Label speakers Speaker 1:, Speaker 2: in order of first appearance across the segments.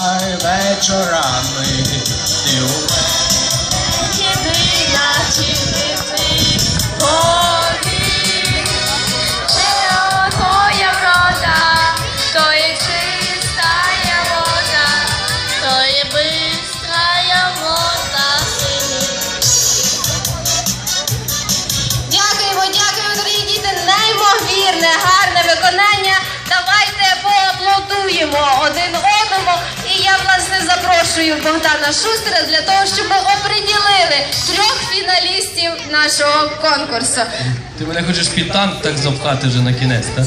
Speaker 1: Ай, вечорами ти у
Speaker 2: Єдина тільки горі, врода, то є чистая вода, то є Дякуємо, дякуємо, дорогі неймовірне, гарне виконання. Давайте поаплодуємо один одному. Я власне запрошую Богдана Шустера для того, щоб ми оприділили трьох фіналістів нашого конкурсу.
Speaker 3: Ти мене хочеш під танк так запхати вже на кінець, так?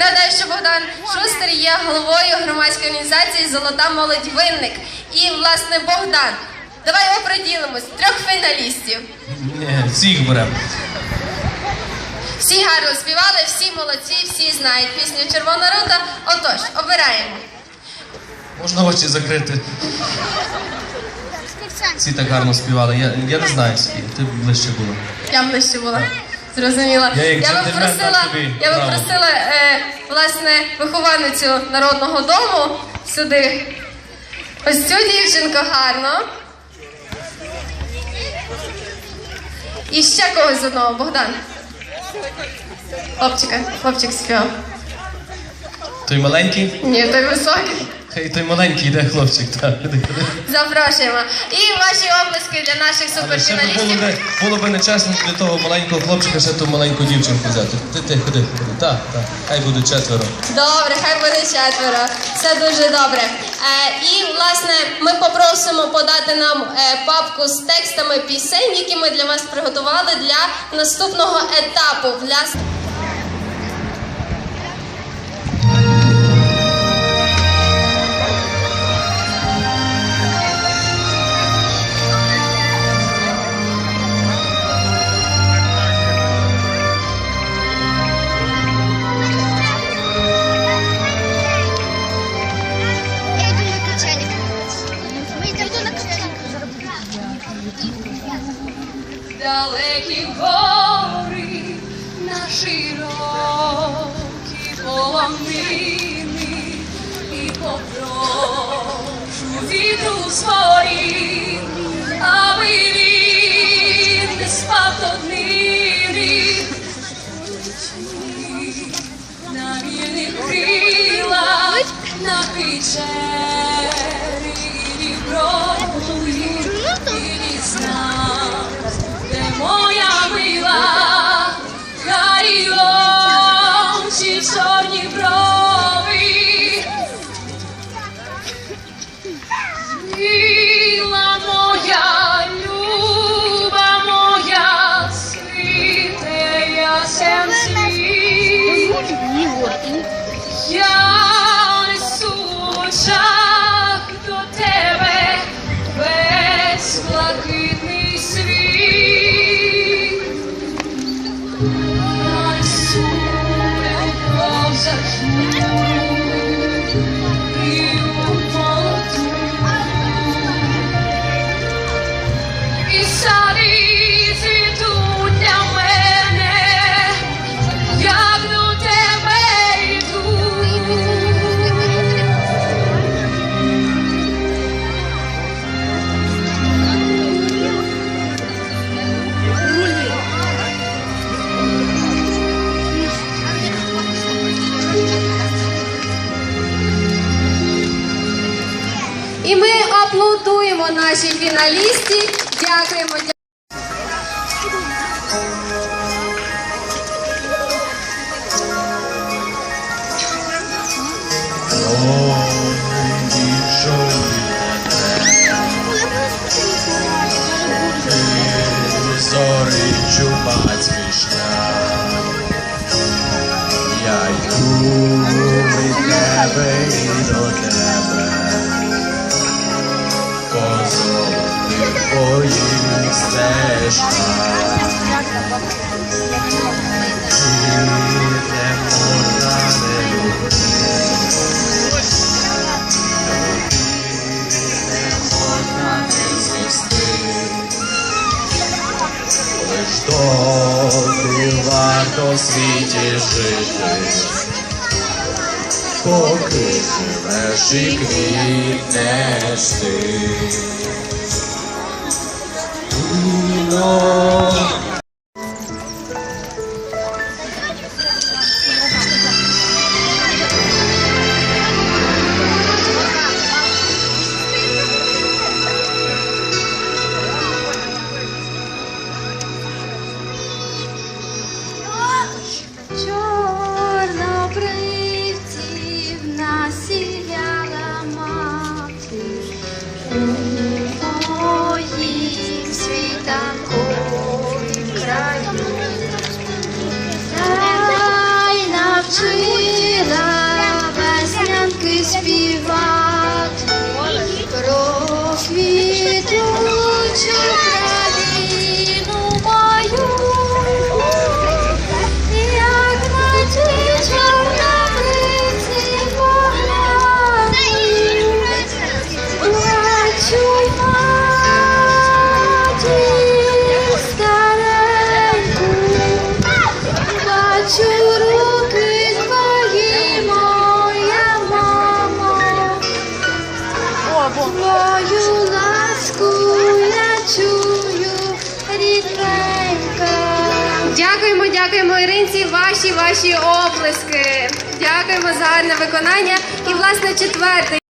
Speaker 2: Нагадаю, що Богдан Шустер є головою громадської організації Золота молодь винник. І власне Богдан. Давай оприділимось трьох фіналістів.
Speaker 3: Ні, всіх беремо.
Speaker 2: Всі гарно співали, всі молодці, всі знають пісню Червона рута. Отож, обираємо.
Speaker 3: Можна очі закрити. Всі так гарно співали. Я, я не знаю скільки, ти ближче була.
Speaker 2: Я ближче була. Зрозуміла.
Speaker 3: Я як
Speaker 2: би просила, я би просила е, власне вихованицю народного дому сюди. Ось цю дівчинку гарно. І ще когось одного, Богдан. Хлопчика, хлопчик співав.
Speaker 3: Той маленький,
Speaker 2: Ні, той високий.
Speaker 3: Хай той маленький йде хлопчик. Так.
Speaker 2: Запрошуємо. І ваші оплески для наших
Speaker 3: було
Speaker 2: суперфіналістів.
Speaker 3: би, було би нечесно для того маленького хлопчика ще ту маленьку дівчинку взяти. Ти ти ходи, ходи. Так, так. Хай буде четверо.
Speaker 2: Добре, хай буде четверо. Все дуже добре. Е, і власне ми попросимо подати нам е, папку з текстами пісень, які ми для вас приготували для наступного етапу. Для... нашій фіналісті. Дякуємо.
Speaker 1: чубацький шлях. Я йду від тебе і до тебе. Звести. Лиш доки варто в світі жити, поки живеш і квітнеш ти.
Speaker 2: Lord.
Speaker 4: Дякуємо, Іринці. Ваші ваші оплески. Дякуємо за гарне виконання. І власне четвертий.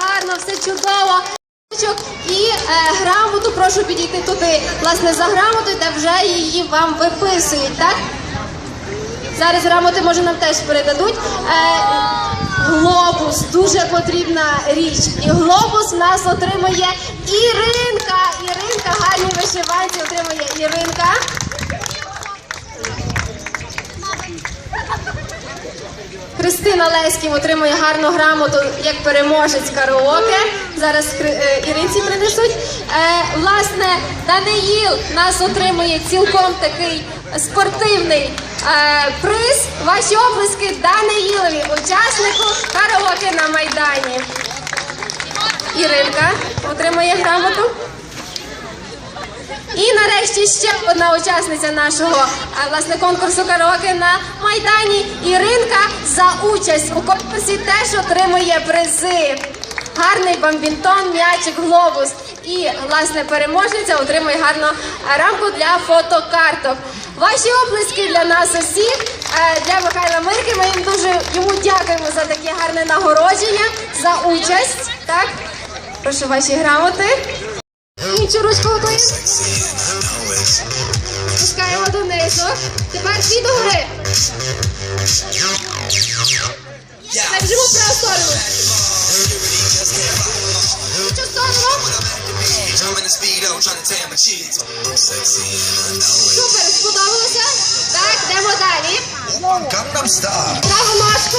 Speaker 4: Гарно, все чудово. І е, грамоту прошу підійти туди, власне, за грамотою, де вже її вам виписують, так? Зараз грамоти, може, нам теж передадуть. Е, глобус дуже потрібна річ. І глобус нас отримує Іринка. Іринка, гарні вишиванці отримує Іринка. Христина Леськів отримує гарну грамоту як переможець караоке. Зараз е, Іринці принесуть. Е, власне, Даниїл нас отримує цілком такий спортивний е, приз. Ваші оплески Даниїлові, учаснику караоке на Майдані. Іринка отримує грамоту. І нарешті ще одна учасниця нашого власне конкурсу караоке на майдані. Іринка за участь у конкурсі теж отримує призи. Гарний бамбінтон, м'ячик, глобус. І власне переможниця отримує гарну рамку для фотокарток. Ваші оплески для нас усіх, е, для Михайла Мирки. Ми їм дуже йому дякуємо за таке гарне нагородження, за участь. Так, прошу ваші грамоти. Іншу ручку викладаємо. Пускаємо донизу. Тепер дві до гори. Держимо праву сторону. В сторону. Супер, сподобалося? Так, йдемо далі. Праву ножку,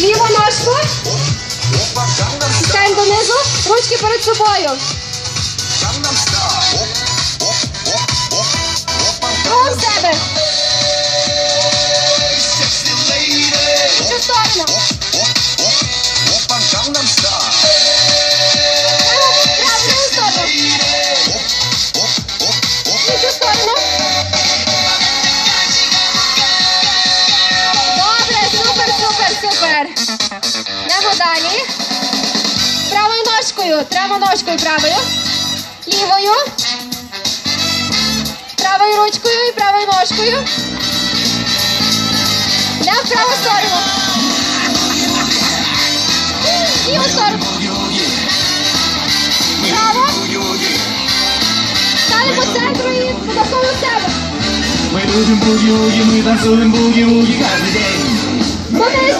Speaker 4: ліву ножку. Знизу ручки перед собою. Другу в себе.
Speaker 5: Добре,
Speaker 4: супер, супер, супер. Йдемо далі. Ножкою. Треба ножкою правою. Лівою. Правою ручкою і правою ножкою. Йдемо в праву сторону. Ліву сторону. Право. Стали по центру і навколо себе.
Speaker 1: Ми любимо бугі-вугі, ми танцюємо бугі-вугі кожен день.